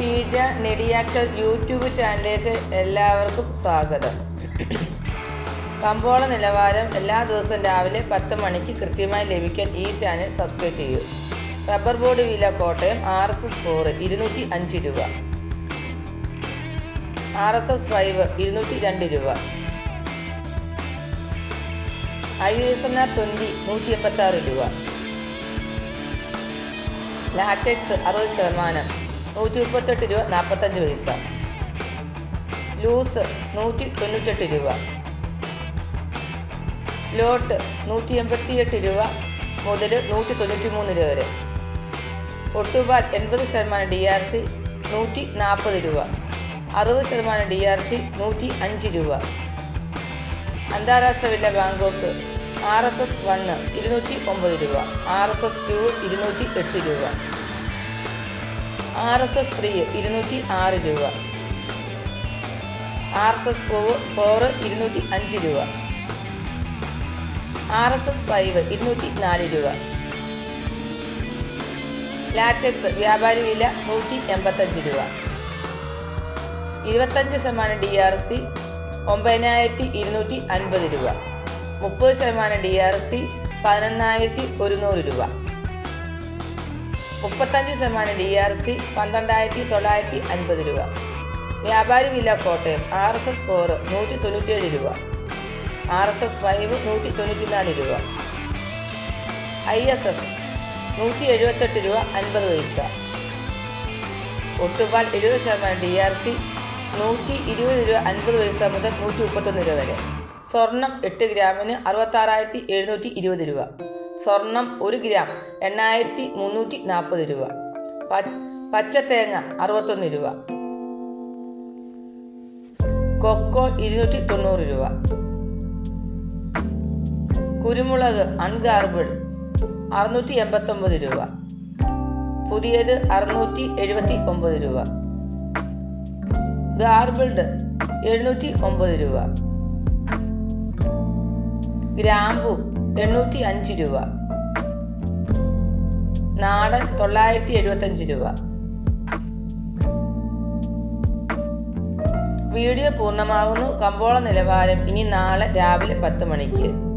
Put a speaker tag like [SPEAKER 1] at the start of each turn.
[SPEAKER 1] Sheeja Nediyakkal YouTube ചാനലിലേക്ക് എല്ലാവർക്കും സ്വാഗതം. കമ്പോള നിലവാരം എല്ലാ ദിവസവും രാവിലെ പത്ത് മണിക്ക് കൃത്യമായി ലഭിക്കാൻ ഈ ചാനൽ സബ്സ്ക്രൈബ് ചെയ്യൂ. റബ്ബർ ബോർഡ് വില Kottayam R S S four ഇരുന്നൂറ്റി അഞ്ച് രൂപ. ആർ എസ് എസ് ഫൈവ് ഇരുന്നൂറ്റി രണ്ട് രൂപ. I S N R twenty നൂറ്റി എൺപത്തി ആറ് രൂപ. ലാറ്റക്സ് അറുപത് ശതമാനം. നൂറ്റി മുപ്പത്തെട്ട് രൂപ നാൽപ്പത്തഞ്ച് പൈസ. ലൂസ് നൂറ്റി തൊണ്ണൂറ്റെട്ട് രൂപ. ലോട്ട് നൂറ്റി എൺപത്തിയെട്ട് രൂപ മുതൽ നൂറ്റി തൊണ്ണൂറ്റി മൂന്ന് രൂപ വരെ. ഒട്ടുപാൽ എൺപത് ശതമാനം ഡി ആർ സി നൂറ്റി നാൽപ്പത് രൂപ. അറുപത് ശതമാനം ഡി ആർ സി നൂറ്റി അഞ്ച് രൂപ. അന്താരാഷ്ട്ര വില Bangkok R S S one ഇരുന്നൂറ്റി ഒമ്പത് രൂപ. ആർ എസ് എസ് ടു ഇരുന്നൂറ്റി എട്ട് രൂപ. ആർ എസ് എസ് ത്രീ ഇരുന്നൂറ്റി ആറ് രൂപ. R S S four four ഇരുന്നൂറ്റി അഞ്ച് രൂപ. ആർ എസ് എസ് ഫൈവ് ഇരുന്നൂറ്റി നാല് രൂപ. ലാറ്റക്സ് വ്യാപാരി വില നൂറ്റി എൺപത്തഞ്ച് രൂപ. ഇരുപത്തഞ്ച് ശതമാനം ഡി ആർ സി ഒമ്പതിനായിരത്തി ഇരുന്നൂറ്റി അൻപത് രൂപ. മുപ്പത് ശതമാനം ഡി ആർ സി പതിനൊന്നായിരത്തി ഒരുന്നൂറ് രൂപ. മുപ്പത്തഞ്ച് ശതമാനം ഡി ആർ സി പന്ത്രണ്ടായിരത്തി തൊള്ളായിരത്തി അൻപത് രൂപ. വ്യാപാരി വില Kottayam R S S four നൂറ്റി തൊണ്ണൂറ്റേഴ് രൂപ. ആർ എസ് എസ് ഫൈവ് നൂറ്റി തൊണ്ണൂറ്റിനാല് രൂപ. ഐ എസ് എസ് നൂറ്റി എഴുപത്തെട്ട് രൂപ അൻപത് പൈസ. ഒട്ടുപാൽ എഴുപത് ശതമാനം ഡി ആർ സി നൂറ്റി ഇരുപത് രൂപ അൻപത് പൈസ മുതൽ നൂറ്റി മുപ്പത്തൊന്ന് രൂപ വരെ. സ്വർണം എട്ട് ഗ്രാമിന് അറുപത്താറായിരത്തി എഴുന്നൂറ്റി ഇരുപത് രൂപ. സ്വർണം ഒരു ഗ്രാം എണ്ണായിരത്തി മുന്നൂറ്റി നാൽപ്പത് രൂപ. പച്ചത്തേങ്ങ അറുപത്തൊന്ന് രൂപ. കൊക്കോ ഇരുന്നൂറ്റി തൊണ്ണൂറ് രൂപ. കുരുമുളക് അൺഗാർബിൾ അറുന്നൂറ്റി എൺപത്തൊമ്പത് രൂപ. പുതിയത് അറുന്നൂറ്റി എഴുപത്തി ഒമ്പത് രൂപ. ഗാർബിൾഡ് എഴുന്നൂറ്റി ഒമ്പത് രൂപ. ഗ്രാമ്പു എണ്ണൂറ്റി അഞ്ച് രൂപ. നാടൻ തൊള്ളായിരത്തി എഴുപത്തഞ്ച് രൂപ. വീഡിയോ പൂർണമാകുന്നു. കമ്പോള നിലവാരം ഇനി നാളെ രാവിലെ പത്ത് മണിക്ക്.